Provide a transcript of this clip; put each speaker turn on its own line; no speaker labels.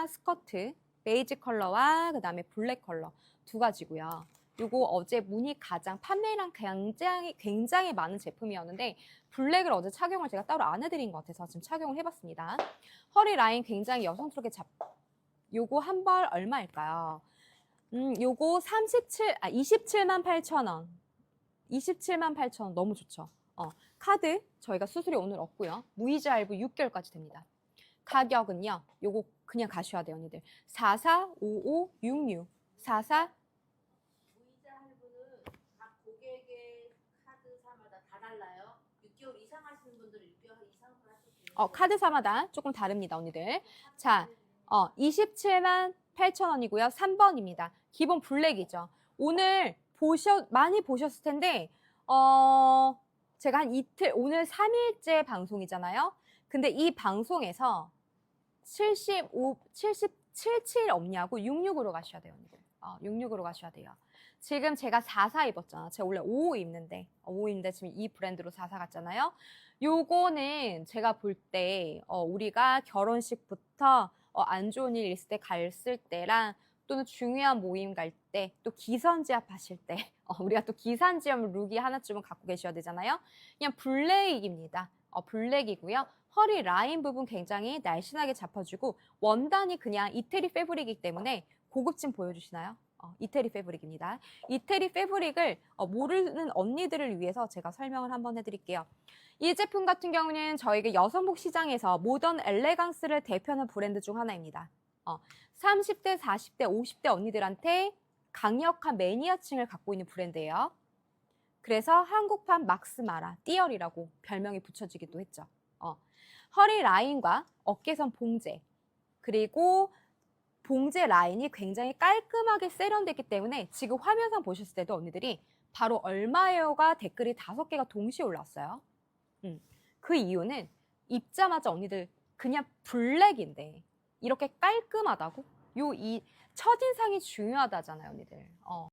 깔끔한 스커트 베이지 컬러와 그 다음에 블랙 컬러 두 가지고요. 요거 어제 문의 가장 판매량 굉장히 굉장히 많은 제품이었는데 블랙을 어제 착용을 제가 따로 안 해드린 것 같아서 지금 착용을 해봤습니다. 허리 라인 굉장히 여성스럽게 잡. 요거 한 벌 얼마일까요? 음, 요거 37, 아 27만 8천 원. 27만 8천 원 너무 좋죠. 어, 카드 저희가 수수료 오늘 없고요. 무이자 할부 6개월까지 됩니다. 가격은요. 요거 그냥 가셔야 돼요, 언니들. 445566 44
무이자 할부는 각 고객의 카드사마다 다 달라요. 6개월 이상 하시는 분들은 6개월 이상으로 하시고
어, 카드사마다 조금 다릅니다, 언니들. 자, 어, 27만 8천 원이고요. 3번입니다. 기본 블랙이죠. 오늘 보셔 많이 보셨을 텐데 어, 제가 한 이틀 오늘 3일째 방송이잖아요. 근데 이 방송에서 75 77 없냐고 66으로 가셔야 돼요. 어, 66으로 가셔야 돼요. 지금 제가 44 입었잖아. 제가 원래 55 입는데 55 입는데 지금 이 브랜드로 44 갔잖아요. 요거는 제가 볼 때 어, 우리가 결혼식부터 어, 안 좋은 일 있을 때 갔을 때랑 또는 중요한 모임 갈 때 또 기선제압 하실 때 어, 우리가 또 기산지압 룩이 하나쯤은 갖고 계셔야 되잖아요. 그냥 블랙입니다. 어, 블랙이고요. 허리 라인 부분 굉장히 날씬하게 잡아주고 원단이 그냥 이태리 패브릭이기 때문에 고급진 보여주시나요? 어, 이태리 패브릭입니다. 이태리 패브릭을 어, 모르는 언니들을 위해서 제가 설명을 한번 해드릴게요. 이 제품 같은 경우는 저희가 여성복 시장에서 모던 엘레강스를 대표하는 브랜드 중 하나입니다. 어, 30대, 40대, 50대 언니들한테 강력한 매니아층을 갖고 있는 브랜드예요. 그래서 한국판 막스마라, 띠얼이라고 별명이 붙여지기도 했죠. 어, 허리 라인과 어깨선 봉제, 그리고 봉제 라인이 굉장히 깔끔하게 세련됐기 때문에 지금 화면상 보셨을 때도 언니들이 바로 얼마예요가 댓글이 다섯 개가 동시에 올라왔어요. 음, 그 이유는 입자마자 언니들 그냥 블랙인데 이렇게 깔끔하다고? 요 이 첫인상이 중요하다잖아요, 언니들. 어.